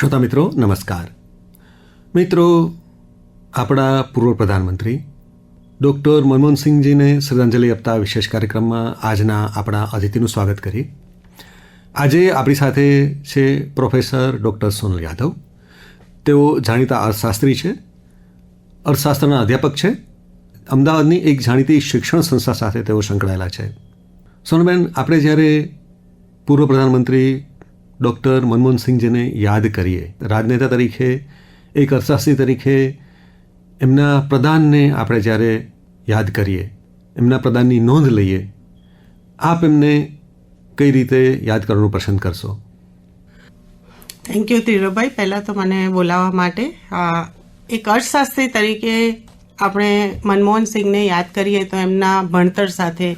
શ્રોતા મિત્રો, નમસ્કાર. મિત્રો, આપણા પૂર્વ પ્રધાનમંત્રી ડૉક્ટર મનમોહનસિંહજીને શ્રદ્ધાંજલિ આપતા વિશેષ કાર્યક્રમમાં આજના આપણા અતિથિનું સ્વાગત કરી. આજે આપણી સાથે છે પ્રોફેસર ડૉક્ટર સોનલ યાદવ. તેઓ જાણીતા અર્થશાસ્ત્રી છે, અર્થશાસ્ત્રના અધ્યાપક છે. અમદાવાદની એક જાણીતી શિક્ષણ સંસ્થા સાથે તેઓ સંકળાયેલા છે. સોનલબેન, આપણે જ્યારે પૂર્વ પ્રધાનમંત્રી ડૉક્ટર મનમોહનસિંહજીને યાદ કરીએ. રાજનેતા તરીકે, એક અર્થશાસ્ત્રી તરીકે, એમના પ્રદાનને આપણે જ્યારે યાદ કરીએ, એમના પ્રદાનની નોંધ લઈએ, આપ એમને કઈ રીતે યાદ કરવાનું પસંદ કરશો? થેન્ક યુ ધીરુભાઈ પહેલાં તો મને બોલાવવા માટે એક અર્થશાસ્ત્રી તરીકે આપણે મનમોહન સિંહને યાદ કરીએ તો એમના ભણતર સાથે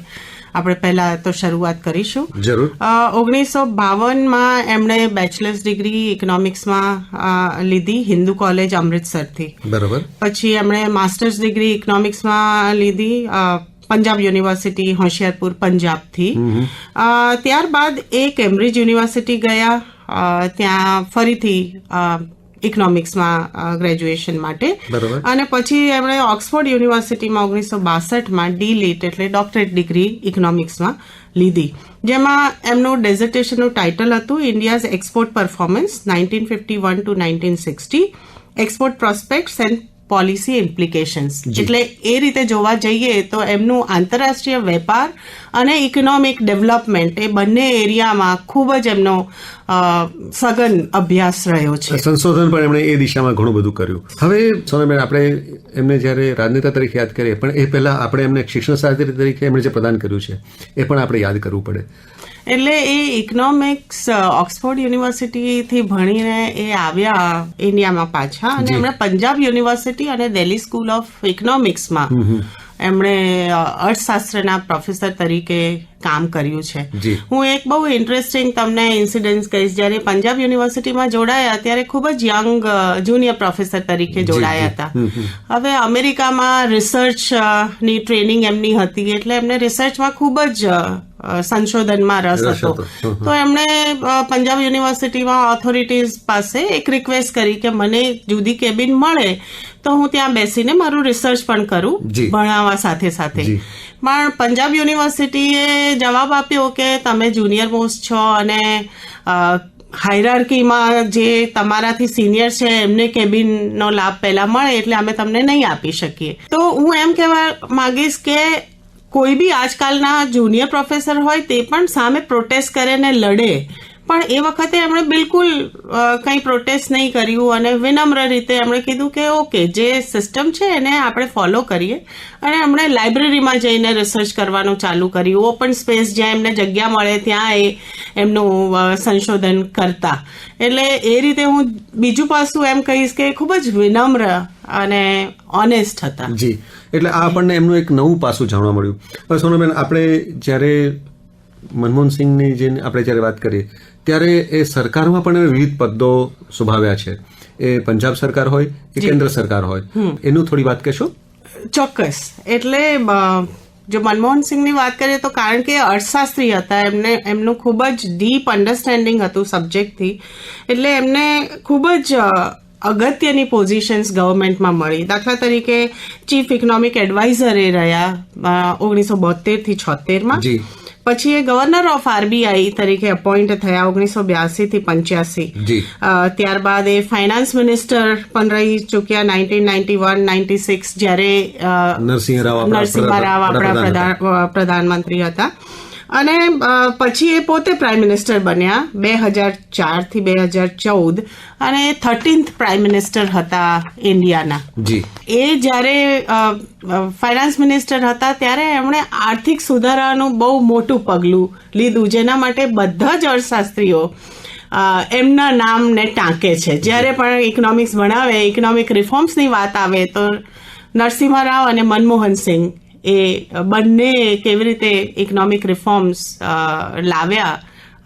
આપણે પહેલા તો શરૂઆત કરીશું. જરૂર. ઓગણીસો બાવનમાં એમણે બેચલર્સ ડિગ્રી ઇકોનોમિક્સમાં લીધી હિન્દુ કોલેજ અમૃતસરથી. બરાબર. પછી એમણે માસ્ટર્સ ડિગ્રી ઇકોનોમિક્સમાં લીધી પંજાબ યુનિવર્સિટી હોશિયારપુર પંજાબથી. ત્યારબાદ એ કેમ્બ્રિજ યુનિવર્સિટી ગયા ત્યાં ફરીથી ઇકોનોમિક્સમાં ગ્રેજ્યુએશન માટે. અને પછી એમણે ઓક્સફોર્ડ યુનિવર્સિટીમાં ઓગણીસો બાસઠમાં ડી લીટ એટલે ડોક્ટરેટ ડિગ્રી ઇકોનોમિક્સમાં લીધી. જેમાં એમનું ડેઝર્ટેશનનું ટાઇટલ હતું India's export performance nineteen fifty one to nineteen sixty export prospects and policy implications એટલે એ રીતે જોવા જઈએ તો એમનું આંતરરાષ્ટ્રીય વેપાર અને ઇકોનોમિક ડેવલપમેન્ટ એ બંને એરિયામાં ખૂબ જ એમનો સઘન અભ્યાસ રહ્યો છે. સંશોધન પણ એમણે એ દિશામાં ઘણું બધું કર્યું. હવે સોનાબેન આપણે એમને જ્યારે રાજનેતા તરીકે યાદ કરીએ પણ એ પહેલાં આપણે એમને શિક્ષણ શાસ્ત્રી તરીકે એમણે જે પ્રદાન કર્યું છે એ પણ આપણે યાદ કરવું પડે. એટલે એ ઇકોનોમિક્સ ઓક્સફોર્ડ યુનિવર્સિટીથી ભણીને એ આવ્યા ઇન્ડિયામાં પાછા અને એમણે પંજાબ યુનિવર્સિટી અને દિલ્હી સ્કૂલ ઓફ ઇકોનોમિક્સમાં એમણે અર્થશાસ્ત્રના પ્રોફેસર તરીકે કામ કર્યું છે. હું એક બહુ ઇન્ટરેસ્ટિંગ તમને ઇન્સિડન્સ કહીશ. જ્યારે પંજાબ યુનિવર્સિટીમાં જોડાયા ત્યારે ખૂબ જ યંગ જુનિયર પ્રોફેસર તરીકે જોડાયા હતા. હવે અમેરિકામાં રિસર્ચની ટ્રેનિંગ એમની હતી એટલે એમને રિસર્ચમાં ખૂબ જ સંશોધનમાં રસ હતો. તો એમણે પંજાબ યુનિવર્સિટીમાં ઓથોરિટીઝ પાસે એક રિક્વેસ્ટ કરી કે મને જુદી કેબિન મળે તો હું ત્યાં બેસીને મારું રિસર્ચ પણ કરું ભણાવવા સાથે સાથે. પણ પંજાબ યુનિવર્સિટીએ જવાબ આપ્યો કે તમે જુનિયર મોસ્ટ છો અને હાયરાર્કીમાં જે તમારાથી સિનિયર છે એમને કેબિનનો લાભ પહેલા મળે એટલે અમે તમને નહીં આપી શકીએ. તો હું એમ કહેવા માંગીશ કે કોઈ બી આજકાલના જુનિયર પ્રોફેસર હોય તે પણ સામે પ્રોટેસ્ટ કરે ને લડે. પણ એ વખતે એમણે બિલકુલ કંઈ પ્રોટેસ્ટ નહીં કર્યું અને વિનમ્ર રીતે એમણે કીધું કે ઓકે, જે સિસ્ટમ છે એને આપણે ફોલો કરીએ. અને એમણે લાઇબ્રેરીમાં જઈને રિસર્ચ કરવાનું ચાલુ કર્યું. ઓપન સ્પેસ જ્યાં એમને જગ્યા મળે ત્યાં એ એમનું સંશોધન કરતા. એટલે એ રીતે હું બીજું પાસું એમ કહીશ કે ખૂબ જ વિનમ્ર અને ઓનેસ્ટ હતા. જી. એટલે આ આપણને એમનું એક નવું પાસું જાણવા મળ્યું. હવે સોનાબેન આપણે જ્યારે મનમોહન સિંહની જે આપણે જ્યારે વાત કરીએ ત્યારે એ સરકારમાં પણ વિવિધ પદો શોભાવ્યા છે. એ પંજાબ સરકાર હોય કે કેન્દ્ર સરકાર હોય. એનું થોડી વાત કહેશો? ચોક્કસ. એટલે જો મનમોહન સિંહની વાત કરીએ તો કારણ કે અર્થશાસ્ત્રી હતા એમને એમનું ખૂબ જ ડીપ અન્ડરસ્ટેન્ડિંગ હતું સબ્જેક્ટથી એટલે એમને ખૂબ જ અગત્યની પોઝિશન્સ ગવર્મેન્ટમાં મળી. દાખલા તરીકે ચીફ ઇકોનોમિક એડવાઇઝર એ રહ્યા ઓગણીસો બોતેરથી છોતેરમાં. પછી એ ગવર્નર ઓફ આરબીઆઈ તરીકે અપોઇન્ટ થયા ઓગણીસો બ્યાસી થી પંચ્યાસી. ત્યારબાદ એ ફાઇનાન્સ મિનિસ્ટર પણ રહી ચૂક્યા nineteen ninety one ninety six જ્યારે નરસિંહ રાવ આપણા પ્રધાનમંત્રી હતા. અને પછી એ પોતે પ્રાઇમ મિનિસ્ટર બન્યા બે હજાર ચારથી બે હજાર ચૌદ અને થર્ટીન્થ પ્રાઇમ મિનિસ્ટર હતા ઇન્ડિયાના જી. એ જ્યારે ફાઇનાન્સ મિનિસ્ટર હતા ત્યારે એમણે આર્થિક સુધારાનું બહુ મોટું પગલું લીધું જેના માટે બધા જ અર્થશાસ્ત્રીઓ એમના નામને ટાંકે છે. જ્યારે પણ ઇકોનોમિક્સ ભણાવે ઇકોનોમિક રિફોર્મ્સની વાત આવે તો નરસિંહ રાવ અને મનમોહન સિંહ એ બંને કેવી રીતે ઇકોનોમિક રિફોર્મ્સ લાવ્યા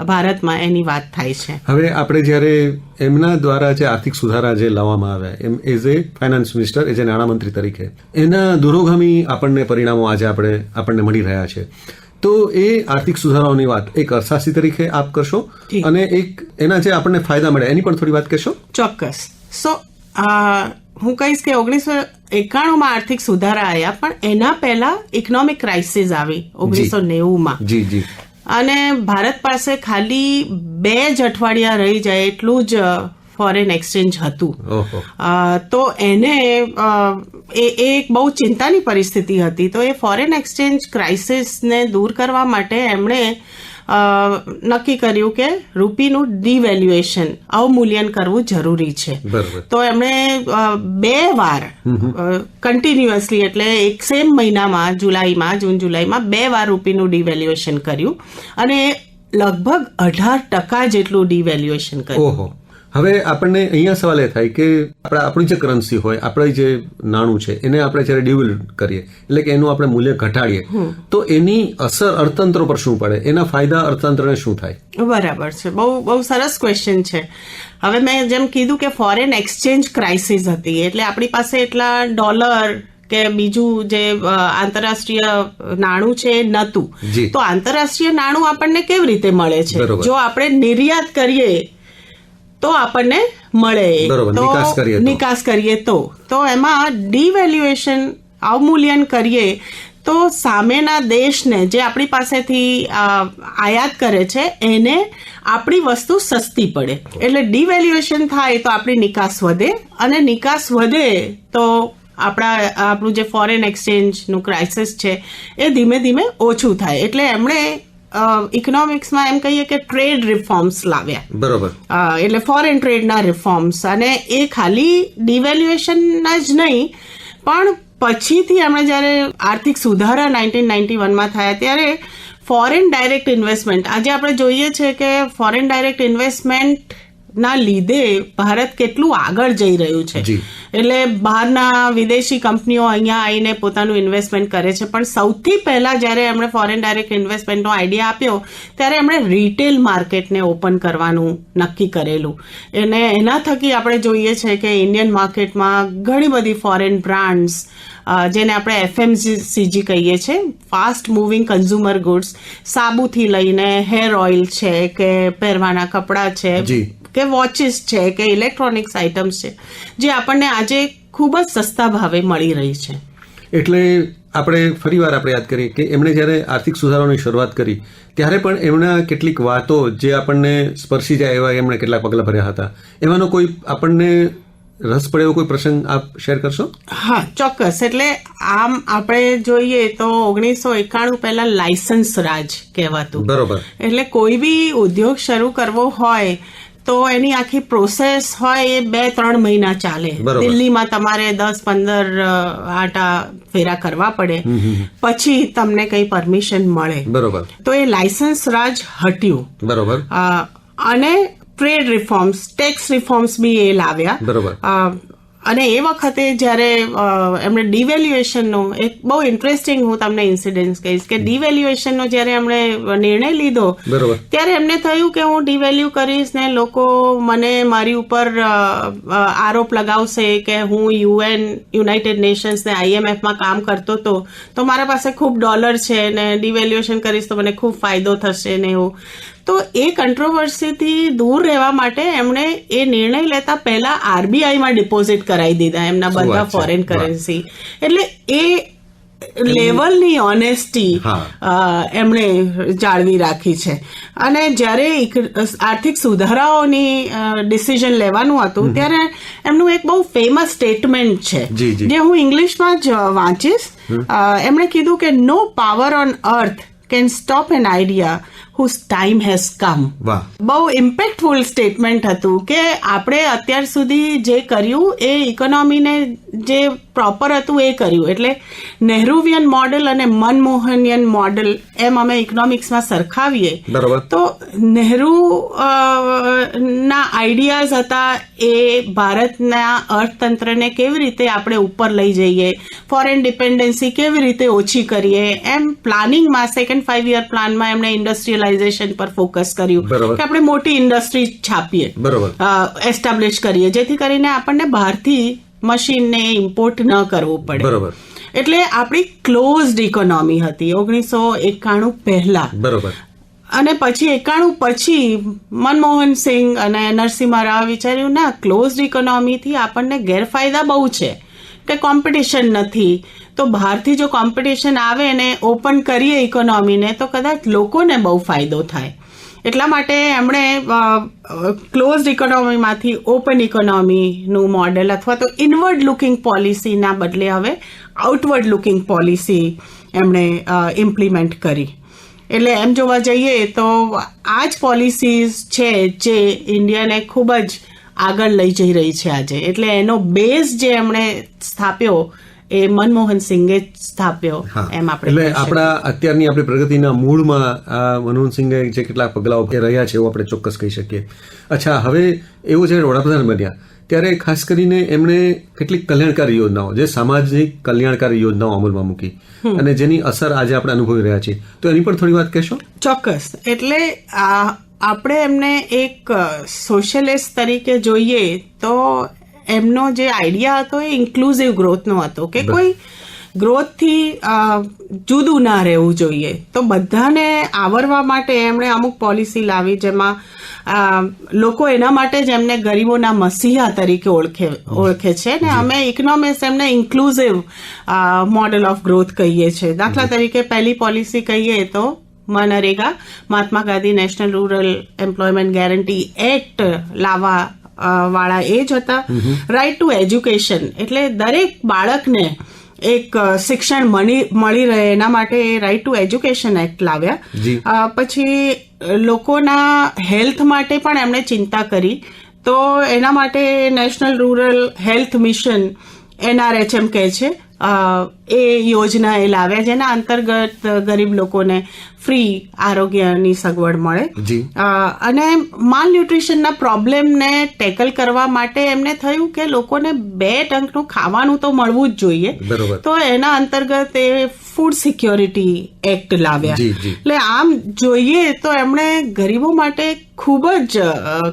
ભારતમાં એની વાત થાય છે. હવે આપણે જ્યારે એમના દ્વારા જે આર્થિક સુધારા જે લાવવામાં આવ્યા એમ as a finance minister as a નાણામંત્રી તરીકે એના દુરોગામી આપણને પરિણામો આજે આપણે આપણને મળી રહ્યા છે. તો એ આર્થિક સુધારાઓની વાત એક અર્થશાસ્ત્રી તરીકે આપ કરશો અને એક એના જે આપણને ફાયદા મળે એની પણ થોડી વાત કરશો? ચોક્કસ. સો હું કહીશ કે ઓગણીસો એકાણુંમાં આર્થિક સુધારા આવ્યા પણ એના પહેલા ઇકોનોમિક ક્રાઇસિસ આવી ઓગણીસો નેવુંમાં. જી જી. અને ભારત પાસે ખાલી બે જ અઠવાડિયા રહી જાય એટલું જ ફોરેન એક્સચેન્જ હતું. તો એને એ એક બહુ ચિંતાની પરિસ્થિતિ હતી. તો એ ફોરેન એક્સચેન્જ ક્રાઇસિસને દૂર કરવા માટે એમણે નક્કી કર્યું કે રૂપીનું ડિવેલ્યુએશન અવમૂલ્યન કરવું જરૂરી છે. તો એમણે બે વાર કન્ટિન્યુઅસલી એટલે એક સેમ મહિનામાં જુલાઈમાં જૂન જુલાઈમાં બે વાર રૂપીનું ડિવેલ્યુએશન કર્યું. અને લગભગ અઢાર ટકા જેટલું ડિવેલ્યુએશન કર્યું. હવે આપણને અહીંયા સવાલ એ થાય કે આપણે આપણી જે કરન્સી હોય આપણે જે નાણું છે એને આપણે જ્યારે ડિવેલ કરીએ એટલે કે એનું આપણે મૂલ્ય ઘટાડીએ તો એની અસર અર્થતંત્ર પર શું પડે? એના ફાયદા અર્થતંત્રને શું થાય? બરાબર છે. બહુ બહુ સરસ ક્વેશ્ચન છે. હવે મેં જેમ કીધું કે ફોરેન એક્સચેન્જ ક્રાઇસિસ હતી એટલે આપણી પાસે એટલા ડોલર કે બીજું જે આંતરરાષ્ટ્રીય નાણું છે એ નહોતું. તો આંતરરાષ્ટ્રીય નાણું આપણને કેવી રીતે મળે છે? જો આપણે નિર્યાત કરીએ તો આપણને મળે. તો નિકાસ કરીએ તો. તો. એમાં ડિવેલ્યુએશન અવમૂલ્યન કરીએ તો સામેના દેશને જે આપણી પાસેથી આયાત કરે છે એને આપણી વસ્તુ સસ્તી પડે. એટલે ડિવેલ્યુએશન થાય તો આપણી નિકાસ વધે અને નિકાસ વધે તો આપણા આપણું જે ફોરેન એક્સચેન્જનું ક્રાઇસિસ છે એ ધીમે ધીમે ઓછું થાય. એટલે એમણે ઇકોનોમિક્સમાં એમ કહીએ કે ટ્રેડ રિફોર્મ્સ લાવ્યા. બરોબર. એટલે ફોરેન ટ્રેડના રિફોર્મ્સ અને એ ખાલી ડિવેલ્યુએશનના જ નહીં પણ પછીથી એમણે જ્યારે આર્થિક સુધારા નાઇન્ટીન નાઇન્ટી વનમાં થયા ત્યારે ફોરેન ડાયરેક્ટ ઇન્વેસ્ટમેન્ટ આજે આપણે જોઈએ છે કે ફોરેન ડાયરેક્ટ ઇન્વેસ્ટમેન્ટ ના લીધે ભારત કેટલું આગળ જઈ રહ્યું છે. એટલે બહારના વિદેશી કંપનીઓ અહીંયા આવીને પોતાનું ઇન્વેસ્ટમેન્ટ કરે છે. પણ સૌથી પહેલાં જ્યારે એમણે ફોરેન ડાયરેક્ટ ઇન્વેસ્ટમેન્ટનો આઈડિયા આપ્યો ત્યારે એમણે રિટેલ માર્કેટને ઓપન કરવાનું નક્કી કરેલું. અને એના થકી આપણે જોઈએ છે કે ઇન્ડિયન માર્કેટમાં ઘણી બધી ફોરેન બ્રાન્ડ્સ જેને આપણે એફએમસીજી કહીએ છીએ ફાસ્ટ મૂવિંગ કન્ઝ્યુમર ગુડ્સ સાબુથી લઈને હેર ઓઇલ છે કે પહેરવાના કપડાં છે. કે વોચિસ છે કે ઇલેક્ટ્રોનિક્સ આઇટમ્સ છે જે આપણને આજે ખૂબ જ સસ્તા ભાવે મળી રહી છે. એટલે આપણે ફરીવાર આપણે યાદ કરીએ કે એમણે જ્યારે આર્થિક સુધારાઓની શરૂઆત કરી ત્યારે પણ એમના કેટલીક વાતો જે આપણને સ્પર્શી જાય એવા એમણે કેટલાક પગલાં ભર્યા હતા. એમાંનો કોઈ આપણને રસ પડે એવો કોઈ પ્રસંગ આપ શેર કરશો? હા ચોક્કસ. એટલે આમ આપણે જોઈએ તો ઓગણીસો એકાણું પહેલા લાયસન્સ રાજ કહેવાતું. બરોબર. એટલે કોઈ બી ઉદ્યોગ શરૂ કરવો હોય તો એની આખી પ્રોસેસ હોય એ બે ત્રણ મહિના ચાલે. દિલ્હીમાં તમારે દસ પંદર આટા ફેરા કરવા પડે. પછી તમને કઈ પરમિશન મળે. બરોબર. તો એ લાયસન્સ રાજ હટ્યું. બરોબર. અને ટ્રેડ રિફોર્મ્સ ટેક્સ રિફોર્મ્સ બી એ લાવ્યા. બરોબર. અને એ વખતે જ્યારે એમણે ડિવેલ્યુએશનનો એક બહુ ઇન્ટરેસ્ટિંગ હું તમને ઇન્સિડન્સ કહીશ કે ડિવેલ્યુએશનનો જ્યારે એમણે નિર્ણય લીધો ત્યારે એમને થયું કે હું ડિવેલ્યુ કરીશ ને લોકો મને મારી ઉપર આરોપ લગાવશે કે હું યુએન યુનાઇટેડ નેશન્સ ને આઈએમએફમાં કામ કરતો હતો તો મારા પાસે ખૂબ ડોલર છે ને ડિવેલ્યુએશન કરીશ તો મને ખૂબ ફાયદો થશે ને એવું. તો એ કંટ્રોવર્સીથી દૂર રહેવા માટે એમણે એ નિર્ણય લેતા પહેલા આરબીઆઈમાં ડિપોઝિટ કરાવી દીધા એમના બધા ફોરેન કરન્સી એટલે એ લેવલની ઓનેસ્ટી એમણે જાળવી રાખી છે. અને જ્યારે આર્થિક સુધારાઓની ડિસિઝન લેવાનું હતું ત્યારે એમનું એક બહુ ફેમસ સ્ટેટમેન્ટ છે. જે હું ઇંગ્લિશમાં જ વાંચીશ. એમણે કીધું કે no power on earth can stop an idea whose time has come બહુ ઇમ્પેક્ટફુલ સ્ટેટમેન્ટ હતું કે આપણે અત્યાર સુધી જે કર્યું એ ઇકોનોમીને જે પ્રોપર હતું એ કર્યું. એટલે નહેરુવિયન મોડલ અને મનમોહનિયન મોડલ એમ અમે ઇકોનોમિક્સમાં સરખાવીએ. તો નહેરુ ના આઈડિયાઝ હતા એ ભારતના અર્થતંત્રને કેવી રીતે આપણે ઉપર લઈ જઈએ ફોરેન ડિપેન્ડન્સી કેવી રીતે ઓછી કરીએ એમ પ્લાનિંગમાં સેકન્ડ ફાઇવ યર પ્લાનમાં એમણે ઇન્ડસ્ટ્રીયલાઇઝેશન પર ફોકસ કર્યું. કે આપણે મોટી ઇન્ડસ્ટ્રી છાપીએ એસ્ટાબ્લિશ કરીએ. જેથી કરીને આપણને બહારથી મશીનને ઇમ્પોર્ટ ન કરવું પડે. બરોબર. એટલે આપણી ક્લોઝડ ઇકોનોમી હતી ઓગણીસો એકાણું પહેલા. બરોબર. અને પછી એકાણું પછી મનમોહન સિંહ અને નરસિંહ રાવ વિચાર્યું ના ક્લોઝડ ઇકોનોમીથી આપણને ગેરફાયદા બહુ છે કે કોમ્પિટિશન નથી. તો બહારથી જો કોમ્પિટિશન આવે ને ઓપન કરીએ ઇકોનોમીને તો કદાચ લોકોને બહુ ફાયદો થાય. એટલા માટે એમણે ક્લોઝડ ઇકોનોમીમાંથી ઓપન ઇકોનોમીનું મોડેલ અથવા તો ઇનવર્ડ લુકિંગ પોલિસીના બદલે હવે આઉટવર્ડ લુકિંગ પોલિસી એમણે ઇમ્પ્લિમેન્ટ કરી. એટલે એમ જોવા જઈએ તો આ જ પોલિસીઝ છે જે ઇન્ડિયાને ખૂબ જ આગળ લઈ જઈ રહી છે આજે. એટલે એનો બેઝ જે એમણે સ્થાપ્યો એ મનમોહન સિંઘે સ્થાપ્યો એમ આપણે એટલે આપણા અત્યારની આપણી પ્રગતિના મૂળમાં આ મનમોહન સિંઘે જે કેટલાક પગલાઓ રહ્યા છે એવું આપણે ચોક્કસ કહી શકીએ. અચ્છા હવે એવું છે વડાપ્રધાન બન્યા. ત્યારે ખાસ કરીને એમણે કેટલીક કલ્યાણકારી યોજનાઓ જે સામાજિક કલ્યાણકારી યોજનાઓ અમલમાં મૂકી અને જેની અસર આજે આપણે અનુભવી રહ્યા છીએ. તો એની પણ થોડી વાત કહેશો? ચોક્કસ. એટલે આ આપણે એમને એક સોશિયલિસ્ટ તરીકે જોઈએ તો એમનો જે આઈડિયા હતો એ ઇન્ક્લુઝિવ ગ્રોથનો હતો કે કોઈ ગ્રોથથી જુદું ના રહેવું જોઈએ. તો બધાને આવરવા માટે એમણે અમુક પોલિસી લાવી જેમાં લોકો એના માટે જ એમને ગરીબોના મસીહા તરીકે ઓળખે ઓળખે છે ને અમે ઇકોનોમિક્સ એમને ઇન્ક્લુઝિવ મોડેલ ઓફ ગ્રોથ કહીએ છીએ દાખલા તરીકે પહેલી પોલિસી કહીએ તો MNREGA Mahatma Gandhi national rural employment guarantee act લાવવા વાળા એ જ હતા. રાઇટ ટુ એજ્યુકેશન એટલે દરેક બાળકને એક શિક્ષણ મળી મળી રહે એના માટે રાઇટ ટુ એજ્યુકેશન એક્ટ લાવ્યા. પછી લોકોના હેલ્થ માટે પણ એમણે ચિંતા કરી. તો એના માટે national rural health mission NRHM કહે છે. એ યોજના એ લાવ્યા જેના અંતર્ગત ગરીબ લોકોને ફ્રી આરોગ્યની સગવડ મળે. અને માલ ન્યુટ્રિશનના પ્રોબ્લેમને ટેકલ કરવા માટે એમને થયું કે લોકોને બે ટંકનું ખાવાનું તો મળવું જ જોઈએ. તો એના અંતર્ગત એ ફૂડ સિક્યોરિટી એક્ટ લાવ્યા. એટલે આમ જોઈએ તો એમણે ગરીબો માટે ખૂબ જ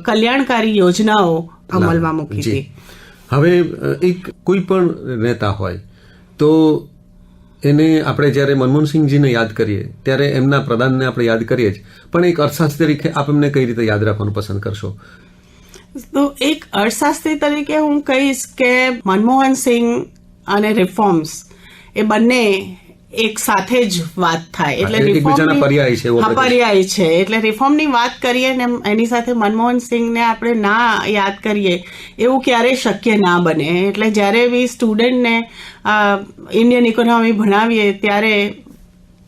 કલ્યાણકારી યોજનાઓ અમલમાં મૂકી હતી. હવે એક કોઈ પણ નેતા હોય તો એને આપણે જ્યારે મનમોહનસિંહજીને યાદ કરીએ, ત્યારે એમના પ્રદાનને આપણે યાદ કરીએ જ. પણ એક અર્થશાસ્ત્રી તરીકે આપ એમને કઈ રીતે યાદ રાખવાનું પસંદ કરશો? તો એક અર્થશાસ્ત્રી તરીકે હું કહીશ કે મનમોહન સિંહ અને રિફોર્મ્સ એ બંને એક સાથે જ વાત થાય. એટલે એકબીજાના પર્યાય છે, પર્યાય છે. એટલે રિફોર્મની વાત કરીએ ને એની સાથે મનમોહન સિંહને આપણે ના યાદ કરીએ એવું ક્યારેય શક્ય ના બને. એટલે જ્યારે બી સ્ટુડન્ટને ઇન્ડિયન ઇકોનોમી ભણાવીએ ત્યારે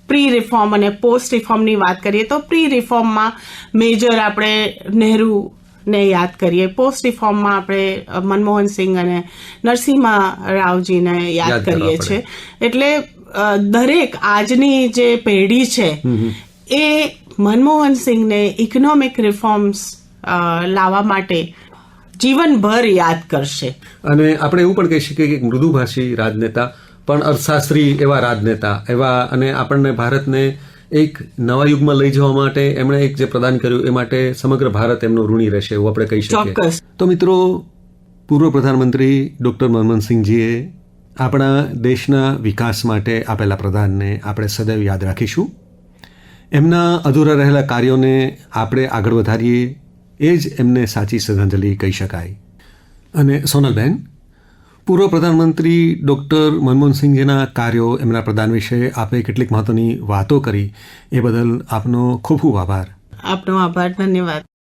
પ્રી રિફોર્મ અને પોસ્ટ રિફોર્મની વાત કરીએ તો પ્રી રિફોર્મમાં મેજર આપણે નહેરુ ને યાદ કરીએ. પોસ્ટ રિફોર્મમાં આપણે મનમોહન સિંહ અને નરસિંહ રાવજીને યાદ કરીએ છીએ. એટલે દરેક આજની જે પેઢી છે એ મનમોહન સિંહને ઇકોનોમિક રિફોર્મ્સ લાવવા માટે જીવનભર યાદ કરશે. અને આપણે એવું પણ કહી શકીએ કે મૃદુભાષી રાજનેતા પણ અર્થશાસ્ત્રી એવા રાજનેતા એવા અને આપણને ભારતને એક નવા યુગમાં લઈ જવા માટે એમણે એક જે પ્રદાન કર્યું એ માટે સમગ્ર ભારત એમનું ઋણી રહેશે એવું આપણે કહી શકીએ. તો મિત્રો પૂર્વ પ્રધાનમંત્રી ડૉક્ટર મનમોહનસિંહજીએ આપણા દેશના વિકાસ માટે આપેલા પ્રદાનને આપણે સદૈવ યાદ રાખીશું. એમના અધૂરા રહેલા કાર્યોને આપણે આગળ વધારીએ, એ જ એમને સાચી શ્રદ્ધાંજલિ કહી શકાય. અને સોનલબેન, પૂર્વ પ્રધાનમંત્રી ડૉક્ટર મનમોહનસિંહજીના કાર્યો એમના પ્રદાન વિશે આપે કેટલીક મહત્વની વાતો કરી, એ બદલ આપનો ખૂબ ખૂબ આભાર. આપનો આભાર, ધન્યવાદ.